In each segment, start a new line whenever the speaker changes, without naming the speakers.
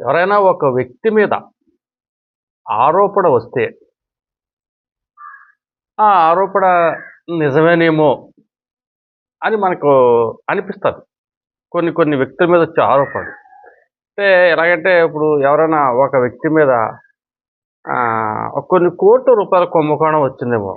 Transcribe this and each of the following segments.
ఎవరైనా ఒక వ్యక్తి మీద ఆరోపణ వస్తే ఆ ఆరోపణ నిజమేనేమో అని మనకు అనిపిస్తుంది. కొన్ని కొన్ని వ్యక్తుల మీద వచ్చే ఆరోపణలు. అంటే ఎలాగంటే ఇప్పుడు ఎవరైనా ఒక వ్యక్తి మీద కొన్ని కోట్ల రూపాయల కుంభకోణం వచ్చిందేమో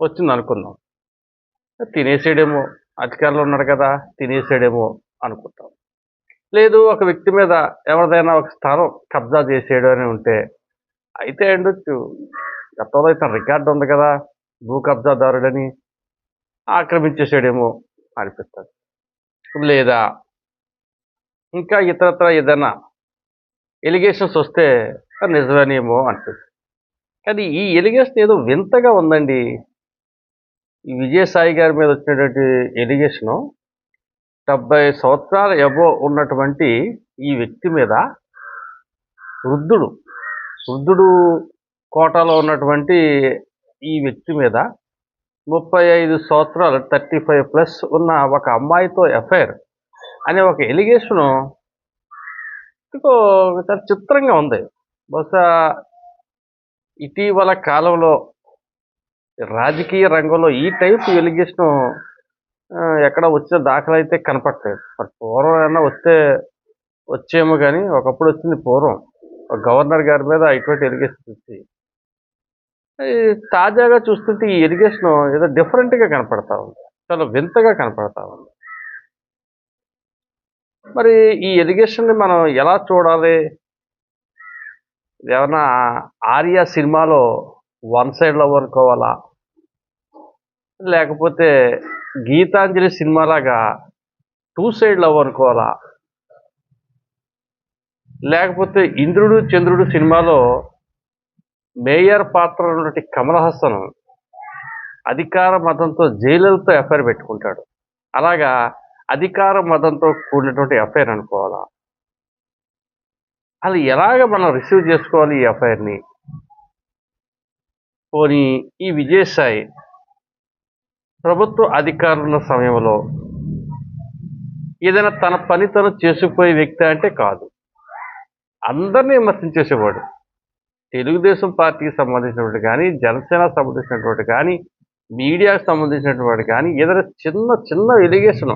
వచ్చింది అనుకుందాం. తినేసేడేమో అధికారంలో ఉన్నాడు కదా తినేసేడేమో అనుకుంటాం. లేదు ఒక వ్యక్తి మీద ఎవరిదైనా ఒక స్థానం కబ్జా చేసేయడం అని ఉంటే అయితే ఉండొచ్చు గతంలో ఇతను రికార్డు ఉంది కదా భూ కబ్జాదారుడని ఆక్రమించేసాడేమో అనిపిస్తుంది. లేదా ఇంకా ఇతరత్ర ఏదైనా ఎలిగేషన్స్ వస్తే నిజమేనేమో అనిపిస్తుంది. కానీ ఈ ఎలిగేషన్ ఏదో వింతగా ఉందండి. విజయసాయి గారి మీద వచ్చినటువంటి ఎలిగేషను డెబ్బై సంవత్సరాల ఎబో ఉన్నటువంటి ఈ వ్యక్తి మీద వృద్ధుడు వృద్ధుడు కోటాలో ఉన్నటువంటి ఈ వ్యక్తి మీద ముప్పై ఐదు సంవత్సరాలు థర్టీ ఫైవ్ ప్లస్ ఉన్న ఒక అమ్మాయితో ఎఫ్ఐఆర్ అనే ఒక ఎలిగేషను చాలా చిత్రంగా ఉంది. బహుశా ఇటీవల కాలంలో రాజకీయ రంగంలో ఈ టైప్ ఎలిగేషన్ ఎక్కడ వచ్చిన దాఖలు అయితే కనపట్లేదు మరి పూర్వం ఏమన్నా వస్తే వచ్చేమో కానీ ఒకప్పుడు వచ్చింది పూర్వం. ఒక గవర్నర్ గారి మీద ఇటువంటి ఎలిగేషన్ వచ్చి తాజాగా చూస్తుంటే ఈ ఎలిగేషన్ ఏదో డిఫరెంట్గా కనపడతా ఉంది. చాలా వింతగా కనపడతా ఉంది. మరి ఈ ఎలిగేషన్ని మనం ఎలా చూడాలి? ఏమన్నా ఆర్య సినిమాలో వన్ సైడ్లో లవ్ లేకపోతే గీతాంజలి సినిమాలాగా టూ సైడ్ లవ్ అనుకోవాలా? లేకపోతే ఇంద్రుడు చంద్రుడు సినిమాలో మేయర్ పాత్ర ఉన్నటువంటి కమల్ హాసన్ అధికార మతంతో జైలర్తో ఎఫ్ఐఆర్ పెట్టుకుంటాడు. అలాగా అధికార మతంతో కూడినటువంటి ఎఫ్ఐఆర్ అనుకోవాలా? అది ఎలాగ మనం రిసీవ్ చేసుకోవాలి ఈ ఎఫ్ఐఆర్ని? పోనీ ఈ విజయసాయి ప్రభుత్వ అధికారులు ఉన్న సమయంలో ఏదైనా తన పని తను చేసుకుపోయే వ్యక్తి అంటే కాదు. అందరినీ విమర్శించేసేవాడు. తెలుగుదేశం పార్టీకి సంబంధించినటువంటి కానీ జనసేన సంబంధించినటువంటి కానీ మీడియాకు సంబంధించినటువంటి కానీ ఏదైనా చిన్న చిన్న ఎలిగేషన్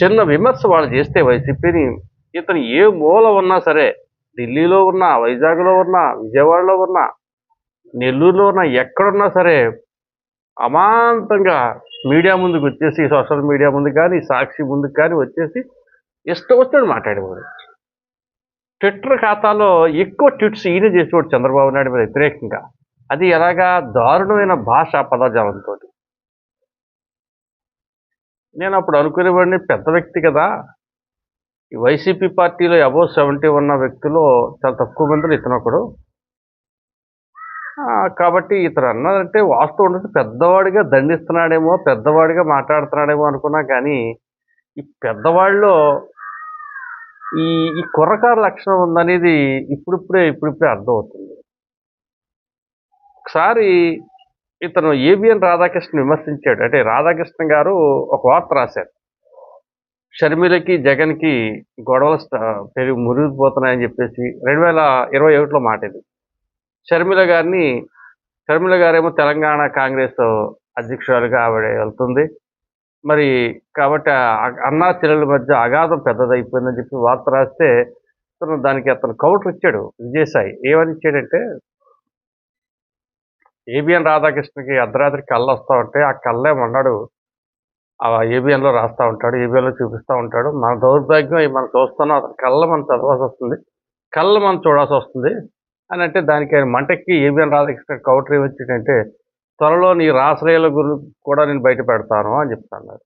చిన్న విమర్శ వాళ్ళు చేస్తే వైసీపీని ఇతను ఏ మూల ఉన్నా సరే ఢిల్లీలో ఉన్నా వైజాగ్లో ఉన్నా విజయవాడలో ఉన్నా నెల్లూరులో ఉన్నా ఎక్కడున్నా సరే అమాంతంగా మీడియా ముందుకు వచ్చేసి సోషల్ మీడియా ముందు కానీ సాక్షి ముందుకు కానీ వచ్చేసి ఇష్టం వచ్చినట్టు మాట్లాడేవాడు. ట్విట్టర్ ఖాతాలో ఎక్కువ ట్విట్స్ ఈయన చేసేవాడు చంద్రబాబు నాయుడు మీద వ్యతిరేకంగా. అది ఎలాగా దారుణమైన భాష పదజాలంతో నేను అప్పుడు అనుకునేవాడిని పెద్ద వ్యక్తి కదా. ఈ వైసీపీ పార్టీలో అబౌవ్ సెవెంటీ ఉన్న వ్యక్తిలో చాలా తక్కువ మందిలో ఇతను ఒకడు కాబట్టి ఇతను అన్నదంటే వాస్తవం ఉండదు పెద్దవాడిగా దండిస్తున్నాడేమో పెద్దవాడిగా మాట్లాడుతున్నాడేమో అనుకున్నా కానీ ఈ పెద్దవాళ్ళలో ఈ ఈ కుర్రకారు లక్షణం ఉందనేది ఇప్పుడిప్పుడే ఇప్పుడిప్పుడే అర్థమవుతుంది. ఒకసారి ఇతను ఏబిఎన్ రాధాకృష్ణ విమర్శించాడు. అంటే రాధాకృష్ణ గారు ఒక వార్త రాశారు. షర్మిలకి జగన్కి గొడవలు పెరిగి మురిగిపోతున్నాయని చెప్పేసి రెండు వేల ఇరవై ఒకటిలో మాట ఇది షర్మిల గారిని షర్మిల గారేమో తెలంగాణ కాంగ్రెస్ అధ్యక్షురాలుగా ఆవిడ వెళ్తుంది. మరి కాబట్టి అన్నా చెల్లెల మధ్య అగాధం పెద్దదైపోయిందని చెప్పి వార్త రాస్తే అతను దానికి అతను కౌంటర్ ఇచ్చాడు విజయసాయి. ఏమని ఇచ్చాడంటే ఏబిఎన్ రాధాకృష్ణకి అర్ధరాత్రి కళ్ళు వస్తూ ఉంటే ఆ కళ్ళే మొన్నాడు ఆ ఏబిఎన్లో రాస్తూ ఉంటాడు ఏబిఎన్లో చూపిస్తూ ఉంటాడు. మన దౌర్భాగ్యం మనం చూస్తున్నాం అతని కళ్ళ మనం చదవాల్సి వస్తుంది. కళ్ళు మనం చూడాల్సి వస్తుంది. అని అంటే దానికి ఆయన మంటకి ఏబిఎన్ రాధాకృష్ణ కౌంటర్ ఏమొచ్చాడంటే త్వరలో నీ రాశ్రయాల గురించి కూడా నేను బయట పెడతాను అని చెప్తాను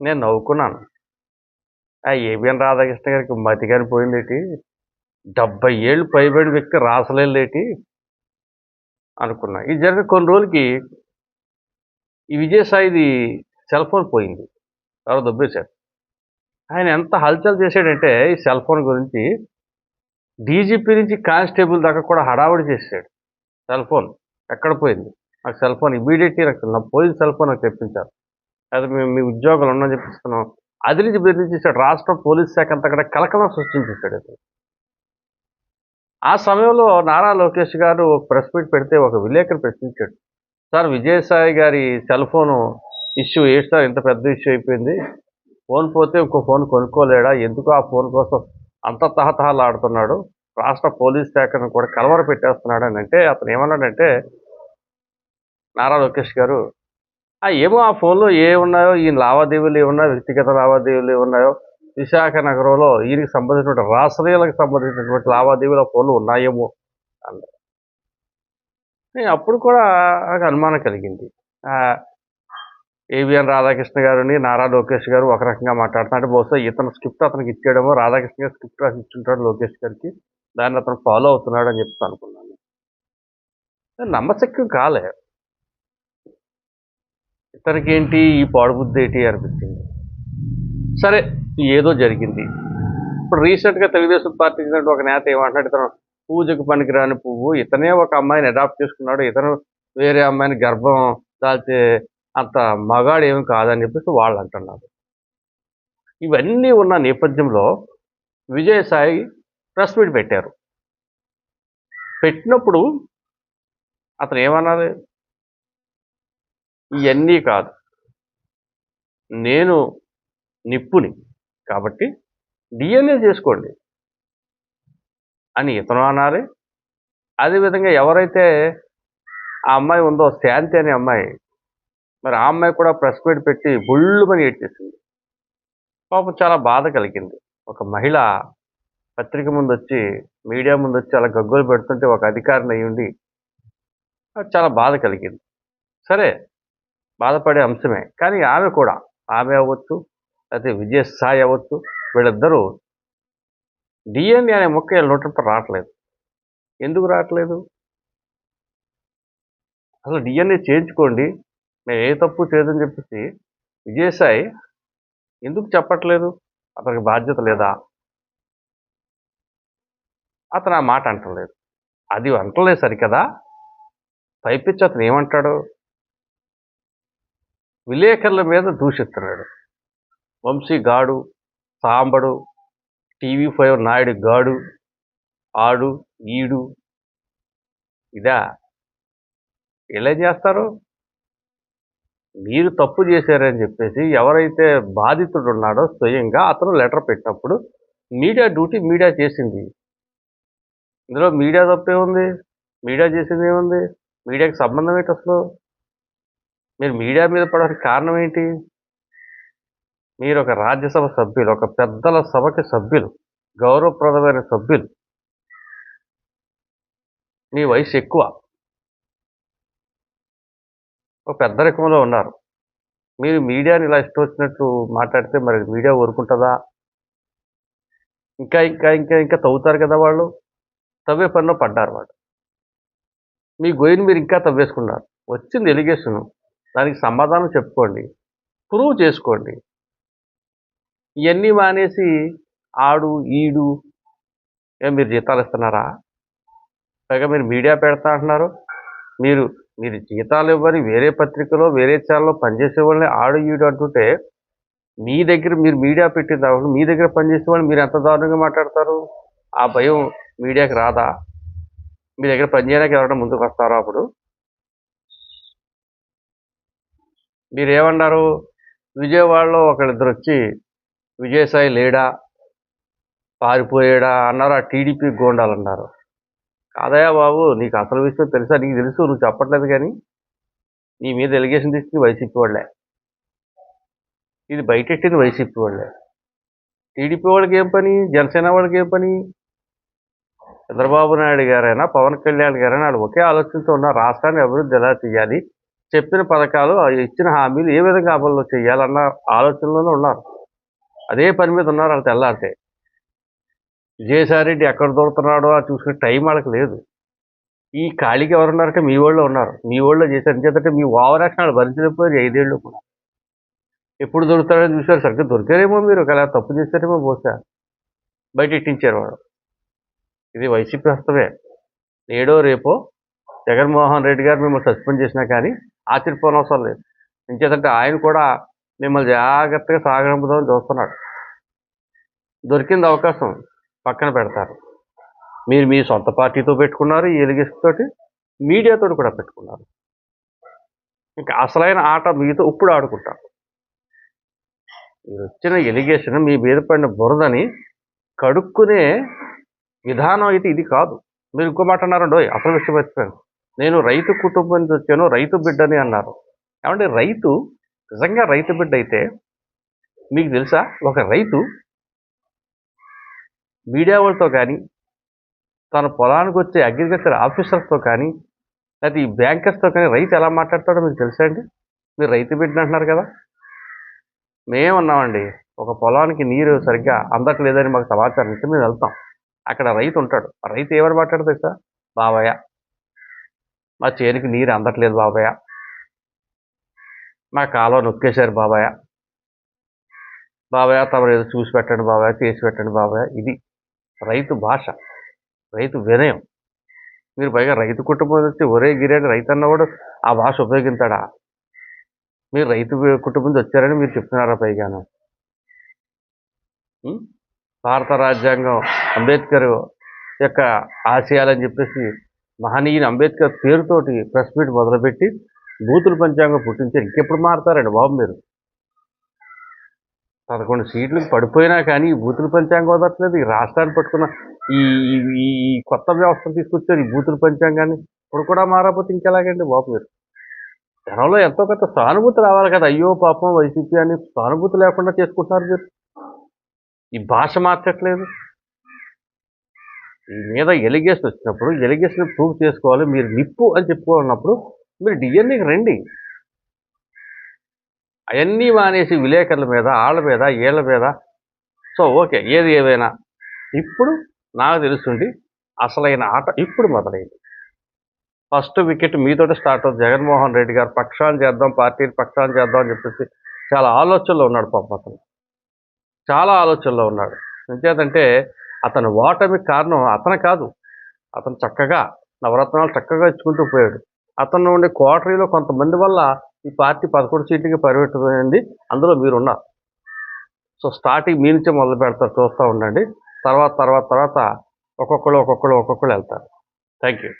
నేను నవ్వుకున్నాను. ఆ ఏబిఎన్ రాధాకృష్ణ గారికి మతి కానీ పోయిందేటి డెబ్బై ఏళ్ళు పైబడి వ్యక్తి రాసలేటి అనుకున్నా. ఇది జరిగిన కొన్ని రోజులకి ఈ విజయసాయిది సెల్ ఫోన్ పోయింది. ఎవరో దొబ్బేశారు. ఆయన ఎంత హల్చల్ చేశాడంటే ఈ సెల్ ఫోన్ గురించి డీజీపీ నుంచి కానిస్టేబుల్ దాకా కూడా హడావుడి చేశాడు. సెల్ ఫోన్ ఎక్కడ పోయింది? నాకు సెల్ ఫోన్ ఇమీడియట్లీ నాకు నా పోయిన సెల్ ఫోన్ నాకు తెప్పించారు. అది మేము మీ ఉద్యోగాలు ఉన్నా చెప్పిస్తున్నాం అది నుంచి బెదిరించేసాడు రాష్ట్ర పోలీస్ శాఖ అంతా కూడా కలకలం సృష్టించేశాడు అది. ఆ సమయంలో నారా లోకేష్ గారు ప్రెస్ మీట్ పెడితే ఒక విలేకరు ప్రశ్నించాడు. Sir Vijayasai garu cell phone issue ఏంటి సార్? ఇంత పెద్ద ఇష్యూ అయిపోయింది. ఫోన్ పోతే ఇంకో ఫోన్ కొనుక్కోలేడా? ఎందుకు ఆ ఫోన్ కోసం అంత తహతహలాడుతున్నాడు? రాష్ట్ర పోలీస్ శాఖను కూడా కలవర పెట్టేస్తున్నాడు అని అంటే అతను ఏమన్నాడంటే నారా లోకేష్ గారు ఏమో ఆ ఫోన్లో ఏ ఉన్నాయో ఈ లావాదేవీలు ఏమున్నాయో వ్యక్తిగత లావాదేవీలు ఏమున్నాయో విశాఖ నగరంలో ఈయనకి సంబంధించినటువంటి రాష్ట్రీయాలకు సంబంధించినటువంటి లావాదేవీల ఫోన్లు ఉన్నాయేమో అన్నారు నేను అప్పుడు కూడా నాకు అనుమానం కలిగింది. ఏవిఎన్ రాధాకృష్ణ గారిని నారా లోకేష్ గారు ఒక రకంగా మాట్లాడుతున్నారు. బహుశా ఇతను స్క్రిప్ట్ అతనికి ఇచ్చేయడమో రాధాకృష్ణ గారు స్క్రిప్ట్ రాసి ఇచ్చుంటాడు లోకేష్ గారికి. దాన్ని అతను ఫాలో అవుతున్నాడు అని చెప్తా అనుకున్నాను. నమ్మశక్యం కాలే. ఇతనికేంటి? ఈ పాడుబుద్ధి ఏంటి అనిపించింది. సరే ఏదో జరిగింది. ఇప్పుడు రీసెంట్గా తెలుగుదేశం పార్టీకి చెందిన ఒక నేత ఏమంటున్నాడు? ఇతను పూజకు పనికిరాని పువ్వు. ఇతనే ఒక అమ్మాయిని అడాప్ట్ చేసుకున్నాడు. ఇతను వేరే అమ్మాయిని గర్భం దాల్చే అంత మగాడు ఏమి కాదని చెప్పేసి వాళ్ళు అంటున్నారు ఇవన్నీ ఉన్న నేపథ్యంలో విజయసాయి ప్రెస్ మీట్ పెట్టారు. పెట్టినప్పుడు అతను ఏమన్నది ఇవన్నీ కాదు. నేను నిప్పుని కాబట్టి డిఎన్ఏ చేసుకోండి అని ఇతను అనాలి అదేవిధంగా ఎవరైతే ఆ అమ్మాయి ఉందో శాంతి అనే అమ్మాయి మరి ఆ అమ్మాయి కూడా ప్రెస్ మీట్ పెట్టి బుళ్ళుమని ఎట్టేసింది పాపం చాలా బాధ కలిగింది. ఒక మహిళ పత్రిక ముందు వచ్చి మీడియా ముందు వచ్చి అలా గగ్గోలు పెడుతుంటే ఒక అధికారిని అయ్యుండి చాలా బాధ కలిగింది. సరే బాధపడే అంశమే. కానీ ఆమె కూడా ఆమె అవ్వచ్చు లేకపోతే విజయసాయి అవ్వచ్చు వీళ్ళిద్దరూ డిఎన్ఏ అనే మొక్క వీళ్ళ రావట్లేదు. ఎందుకు రావట్లేదు? అసలు డిఎన్ఏ చేయించుకోండి మేము ఏ తప్పు చేయదని చెప్పేసి విజయసాయి ఎందుకు చెప్పట్లేదు? అతనికి బాధ్యత లేదా? అతను ఆ మాట అంటలేదు. అది అంటలేదు సరికదా? పైపిచ్చి అతను ఏమంటాడు? విలేకరుల మీద దూషిస్తున్నాడు. వంశీ గాడు సాంబడు టీవీ ఫైవ్ నాయుడు గాడు ఆడు ఈడు ఇదా? ఇలా చేస్తారు? మీరు తప్పు చేశారని చెప్పేసి ఎవరైతే బాధితుడు ఉన్నాడో స్వయంగా అతను లెటర్ పెట్టినప్పుడు మీడియా డ్యూటీ మీడియా చేసింది. ఇందులో మీడియా తప్పే ఉంది. మీడియా చేసింది ఏముంది? మీడియాకి సంబంధం ఏంటి అసలు? మీరు మీడియా మీద పడడానికి కారణం ఏంటి? మీరు ఒక రాజ్యసభ సభ్యులు ఒక పెద్దల సభకి సభ్యులు గౌరవప్రదమైన సభ్యులు. మీ వయసు ఎక్కువ. ఒక పెద్ద రకంలో ఉన్నారు. మీరు మీడియాని ఇలా ఇష్టం వచ్చినట్టు మాట్లాడితే మరి మీడియా ఊరుకుంటుందా? ఇంకా ఇంకా ఇంకా ఇంకా తవ్వుతారు కదా వాళ్ళు? తవ్వే పనిలో పడ్డారు వాడు మీ గొయ్యిని మీరు ఇంకా తవ్వేసుకున్నారు. వచ్చింది ఎలిగేషన్. దానికి సమాధానం చెప్పుకోండి. ప్రూవ్ చేసుకోండి. ఇవన్నీ మానేసి ఆడు ఈడు మీరు జీతాలు ఇస్తున్నారా? పైగా మీరు మీడియా పెడతా అంటున్నారు. మీరు మీరు జీతాలు ఇవ్వని వేరే పత్రికలో వేరే ఛానల్లో పనిచేసే వాళ్ళని ఆడు ఈడు అంటుంటే మీ దగ్గర మీరు మీడియా పెట్టిన తర్వాత మీ దగ్గర పనిచేసే వాళ్ళు మీరు ఎంత దారుణంగా మాట్లాడతారు? ఆ భయం మీడియాకి రాదా? మీ దగ్గర పనిచేయడానికి ఎవరైనా ముందుకు వస్తారో అప్పుడు? మీరు ఏమన్నారు విజయవాడలో ఒకళ్ళిద్దరు వచ్చి విజయసాయి లేడా? పారిపోయాడా? అన్నారు ఆ టీడీపీ గోండాలు అన్నారు కాదయా బాబు నీకు అసలు విషయం తెలుసా? నీకు తెలుసు నువ్వు చెప్పట్లేదు కానీ నీ మీద ఎలిగేషన్ తీసుకుని వైసీపీ వాళ్ళే. ఇది బయటెట్టింది వైసీపీ వాళ్ళే. టీడీపీ వాళ్ళకి ఏం పని? జనసేన వాళ్ళకి ఏం పని? చంద్రబాబు నాయుడు గారైనా పవన్ కళ్యాణ్ గారైనా వాళ్ళు ఒకే ఆలోచనతో ఉన్న రాష్ట్రాన్ని అభివృద్ధి ఎలా చేయాలి చెప్పిన పథకాలు ఇచ్చిన హామీలు ఏ విధంగా అమలు చేయాలన్న ఆలోచనలోనే ఉన్నారు. అదే పని మీద ఉన్నారు వాళ్ళు తెల్లారితే. విజయసాయిరెడ్డి ఎక్కడ దొరుకుతున్నాడో అది చూసుకునే టైం వాళ్ళకి లేదు. ఈ ఖాళీకి ఎవరున్నారంటే మీ వాళ్ళు ఉన్నారు. మీ వాళ్ళు చేశారు ఎందుకంటే మీ ఓవర్ యాక్షన్ వాళ్ళు భరించలేకపోయారు ఐదేళ్ళు కూడా. ఎప్పుడు దొరుకుతారని చూసారు సరిగ్గా దొరికారేమో మీరు ఒకవేళ తప్పు చేశారేమో బహుశా. బయట ఎట్టించారు వాడు ఇది వైసీపీ హస్తమే. నేడో రేపో జగన్మోహన్ రెడ్డి గారు మిమ్మల్ని సస్పెండ్ చేసినా కానీ ఆశ్చర్యపోనవసరం లేదు. ఇంకేదంటే ఆయన కూడా మిమ్మల్ని జాగ్రత్తగా సాగనంపుదామని చూస్తున్నాడు. దొరికింది అవకాశం పక్కన పెడతారు. మీరు మీ సొంత పార్టీతో పెట్టుకున్నారు ఈ ఎలిగేషన్ తోటి మీడియాతో కూడా పెట్టుకున్నారు. ఇంకా అసలైన ఆట మీతో ఇప్పుడు ఆడుకుంటారు మీరు వచ్చిన ఎలిగేషన్ మీ మీద పడిన బురదని కడుక్కునే విధానం అయితే ఇది కాదు. మీరు ఇంకో మాట అన్నారండి "ఓయ్, అసలు విషయం మర్చిపోయాను. నేను రైతు కుటుంబం నుంచి వచ్చాను రైతు బిడ్డని అన్నారు. ఏమంటే రైతు నిజంగా రైతు బిడ్డ అయితే మీకు తెలుసా? ఒక రైతు మీడియా వాళ్ళతో కానీ తన పొలానికి వచ్చే అగ్రికల్చర్ ఆఫీసర్స్తో కానీ లేకపోతే ఈ బ్యాంకర్స్తో కానీ రైతు ఎలా మాట్లాడతాడో మీకు తెలుసా అండి? మీరు రైతు బిడ్డ అంటున్నారు కదా? మేమన్నామండి ఒక పొలానికి నీరు సరిగ్గా అందట్లేదని మాకు సమాచారం ఇస్తే మేము వెళ్తాం. అక్కడ రైతు ఉంటాడు. రైతు ఎవరు మాట్లాడు తెలుసా? బాబాయ్య మా చేనికి నీరు అందట్లేదు బాబాయ్య మా కాలువ నొక్కేశారు బాబాయ్య బాబాయ్ తమరు ఏదో చూసి పెట్టండి బాబాయ్ చేసి పెట్టండి బాబాయ్. ఇది రైతు భాష రైతు వినయం. మీరు పైగా రైతు కుటుంబం వచ్చి ఒరే గిరేడు రైతు అన్నవాడు ఆ భాష ఉపయోగించాడా? మీరు రైతు కుటుంబం నుంచి వచ్చారని మీరు చెప్తున్నారా పైగాను? భారత రాజ్యాంగం అంబేద్కర్ యొక్క ఆశయాలని చెప్పేసి మహనీయుని అంబేద్కర్ పేరుతోటి ప్రెస్ మీట్ మొదలుపెట్టి బూతుల పంచాంగం పుట్టించారు ఇంకెప్పుడు మారుతారండి బాబు మీరు? పదకొండు సీట్లు పడిపోయినా కానీ ఈ బూతుల పంచాంగం వదలట్లేదు. ఈ రాష్ట్రాన్ని పట్టుకున్న ఈ ఈ- కొత్త వ్యవస్థను తీసుకొచ్చారు ఈ బూతుల పంచాంగాన్ని. ఇప్పుడు కూడా మారకపోతే ఇంకెలాగండి బాబు మీరు? జనంలో ఎంతో కొంత సానుభూతి రావాలి కదా. అయ్యో పాపం వైసీపీ అని సానుభూతి లేకుండా చేసుకుంటున్నారు మీరు. ఈ భాష మార్చట్లేదు. మీద ఎలిగేషన్ వచ్చినప్పుడు ఎలిగేషన్ ప్రూవ్ చేసుకోవాలి. మీరు నిప్పు అని చెప్పుకోవాలన్నప్పుడు మీరు డిఎన్ఏకి రండి. అవన్నీ మానేసి విలేకరుల మీద ఆళ్ళ మీద ఏళ్ళ మీద. సో ఓకే ఏది ఏదైనా ఇప్పుడు నాకు తెలుసుండి అసలైన ఆట ఇప్పుడు మొదలైంది. ఫస్ట్ వికెట్ మీతోటి స్టార్ట్ అవుతుంది. జగన్మోహన్ రెడ్డి గారు పక్షాన్ని చేద్దాం పార్టీని పక్షాన్ని చేద్దాం అని చెప్పేసి చాలా ఆలోచనలో ఉన్నాడు పాప అతను. చాలా ఆలోచనలో ఉన్నాడు. ఎంచేతంటే అతను ఓటమికి కారణం అతను కాదు. అతను చక్కగా నవరత్నాలు చక్కగా ఇచ్చుకుంటూ పోయాడు. అతను ఉండే కోటరీలో కొంతమంది వల్ల ఈ పార్టీ పదకొండు సీట్లకి పరిగెట్టుకుంది అందులో మీరు ఉన్నారు సో స్టార్టింగ్ మీ నుంచే మొదలు పెడతారు. చూస్తూ ఉండండి. తర్వాత తర్వాత తర్వాత ఒక్కొక్కరు ఒక్కొక్కరు ఒక్కొక్కరు వెళ్తారు. Thank you